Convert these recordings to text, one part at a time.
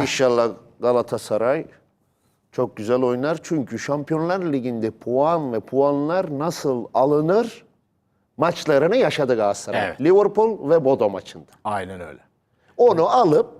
İnşallah Galatasaray çok güzel oynar. Çünkü Şampiyonlar Ligi'nde puan ve puanlar nasıl alınır maçlarını yaşadı Galatasaray. Evet. Liverpool ve Bodo maçında. Aynen öyle. Onu alıp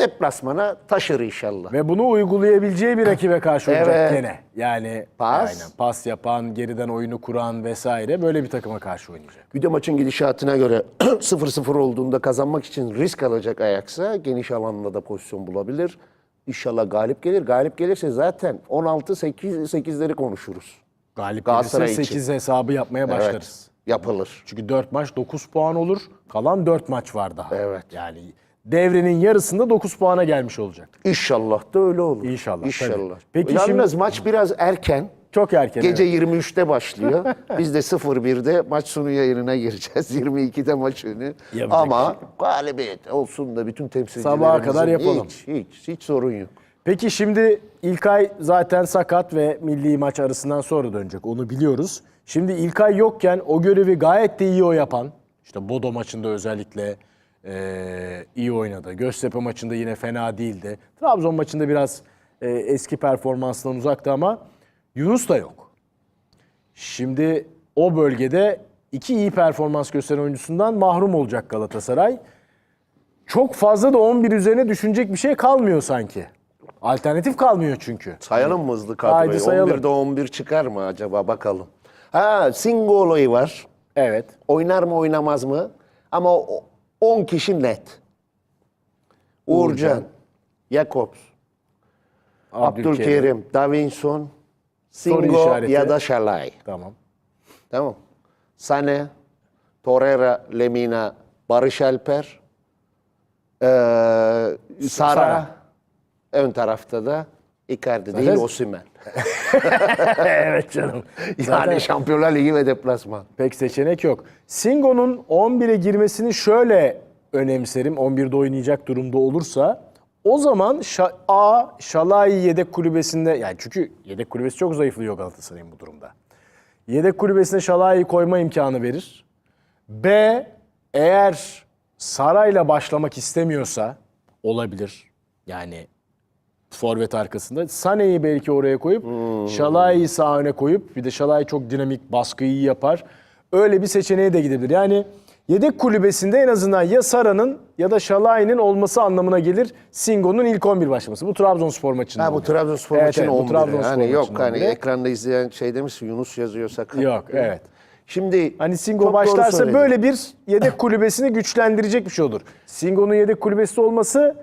deplasmana taşır inşallah. Ve bunu uygulayabileceği bir rakibe karşı olacak Evet. gene. Yani Pas. aynen, pas yapan, geriden oyunu kuran vesaire böyle bir takıma karşı oynayacak. Bir de maçın gidişatına göre 0-0 olduğunda kazanmak için risk alacak Ajax'a geniş alanda da pozisyon bulabilir. İnşallah galip gelir. Galip gelirse zaten 16-8'leri konuşuruz. Galip gelirse için. 8 hesabı yapmaya başlarız. Evet, yapılır. Çünkü 4 maç 9 puan olur. Kalan 4 maç var daha. Evet. Yani devrenin yarısında 9 puana gelmiş olacak. İnşallah da öyle olur. İnşallah, İnşallah. tabii. Peki Yalnız şimdi- maç biraz erken. Çok erken. Gece evet. 23'te başlıyor. Biz de 01'de maç sonu yayınına gireceğiz. 22'de maç önü. Yapacak Ama galibiyet olsun da bütün temsilcilerimizin Sabaha kadar yapalım. Hiç, hiç, hiç sorun yok. Peki şimdi İlkay zaten sakat ve milli maç arasından sonra dönecek. Onu biliyoruz. Şimdi İlkay yokken o görevi gayet de iyi o yapan. İşte Bodo maçında özellikle eee, iyi oynadı. Göztepe maçında yine fena değildi. Trabzon maçında biraz eee, eski performansından uzaktı ama Yunus da yok. Şimdi o bölgede iki iyi performans gösteren oyuncusundan mahrum olacak Galatasaray. Çok fazla da 11 üzerine düşünecek bir şey kalmıyor sanki. Alternatif kalmıyor çünkü. Sayalım mı hızlı kadroyu? Haydi sayalım. 11'de 11 çıkar mı acaba bakalım. Ha Singo olayı var. Evet. Oynar mı oynamaz mı? Ama o- 10 kişi net. Uğurcan, Jakobs, Abdülkerim, Davinson, Singo ya da Şalay. Tamam. Tamam. Sane, Torreira, Lemina, Barış Alper, eee, Sara, Sara. ön tarafta da Icardi değil Osimhen. evet canım. Yani Zaten Şampiyonlar Ligi ve deplasman. pek seçenek yok. Singo'nun 11'e girmesini şöyle önemserim. 11'de oynayacak durumda olursa o zaman Şa- A. Şalai yedek kulübesinde yani çünkü yedek kulübesi çok zayıflıyor Galatasaray'ın bu durumda. Yedek kulübesine Şalai'yi koyma imkanı verir. B. Eğer Saray'la başlamak istemiyorsa olabilir. Yani forvet arkasında. Sane'yi belki oraya koyup Şalai'yi sağ öne koyup bir de Şalai çok dinamik baskıyı iyi yapar. Öyle bir seçeneğe de gidebilir. Yani yedek kulübesinde en azından ya Sara'nın ya da Şalai'nin olması anlamına gelir Singo'nun ilk 11 başlaması. Bu Trabzonspor maçında. Ha bu. Trabzonspor Evet, maçının evet, bu 11'i. Trabzonspor Hani yok hani 11'i. ekranda izleyen şey demiş Yunus yazıyor sakın. Yok evet. Şimdi Hani Singo başlarsa böyle bir yedek kulübesini güçlendirecek bir şey olur. Singo'nun yedek kulübesi olması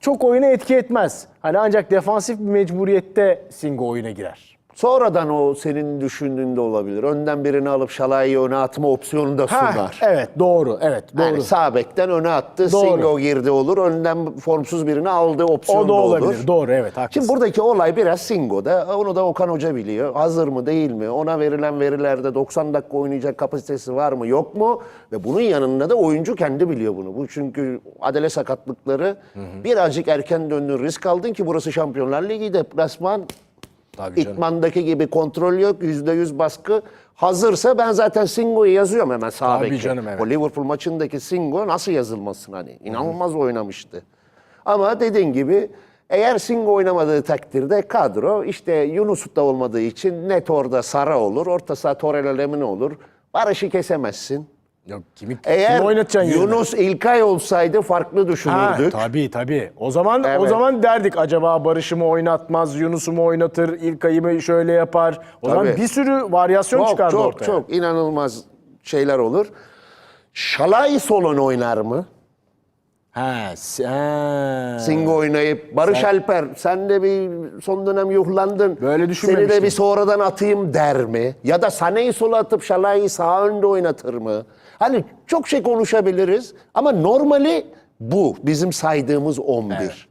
çok oyuna etki etmez. Hani ancak defansif bir mecburiyette Singo oyuna girer. Sonradan o senin düşündüğünde olabilir. Önden birini alıp Şalay'ı öne atma opsiyonu da Ha, sunar. evet doğru evet doğru. Yani sağ bekten öne attı. Doğru. Singo girdi olur. Önden formsuz birini aldı opsiyon o da olabilir. olur. Doğru evet haklısın. Şimdi buradaki olay biraz Singo'da. Onu da Okan Hoca biliyor. Hazır mı değil mi? Ona verilen verilerde 90 dakika oynayacak kapasitesi var mı yok mu? Ve bunun yanında da oyuncu kendi biliyor bunu. Bu çünkü adele sakatlıkları birazcık erken döndün risk aldın ki burası Şampiyonlar Ligi deplasman. Tabii canım. İtmandaki gibi kontrol yok. %100 baskı. Hazırsa ben zaten Singo'yu yazıyorum hemen sağ Tabii beke. canım, evet. O Liverpool maçındaki Singo nasıl yazılmasın hani. İnanılmaz oynamıştı. Ama dediğin gibi eğer Singo oynamadığı takdirde kadro işte Yunus da olmadığı için net orada Sara olur. Orta saha Torreira Lemina olur. Barış'ı kesemezsin. Yok, kimi, Eğer kimi oynatacaksın yerine? Yunus İlkay olsaydı farklı Ha, düşünürdük. tabii tabii. O zaman o Evet. zaman derdik acaba Barış'ı mı oynatmaz, Yunus'u mu oynatır, İlkay'ı mı şöyle yapar. O zaman Tabii. bir sürü varyasyon çok çıkardı çok ortaya. çok inanılmaz şeyler olur. Şalay solon oynar mı? Ha, ha. Singo oynayıp Barış Alper sen de bir son dönem yuhlandın. Böyle Seni düşünmemiştim. de bir sonradan atayım der mi? Ya da Sane'yi sola atıp Şalay'ı sağ önde oynatır mı? Hani çok şey konuşabiliriz ama normali bu. Bizim saydığımız 11.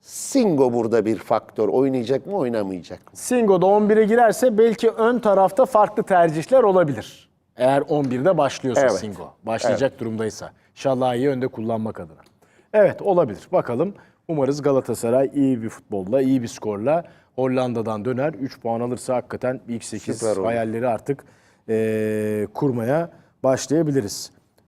Singo burada bir faktör. Oynayacak mı oynamayacak mı? Singo da 11'e girerse belki ön tarafta farklı tercihler olabilir. Eğer 11'de başlıyorsa Evet. Singo. Başlayacak durumdaysa. Şallay'ı önde kullanmak adına. Evet olabilir. Bakalım. Umarız Galatasaray iyi bir futbolla, iyi bir skorla Hollanda'dan döner. 3 puan alırsa hakikaten ilk 8 Süper olur. hayalleri artık eee, kurmaya başlayabiliriz.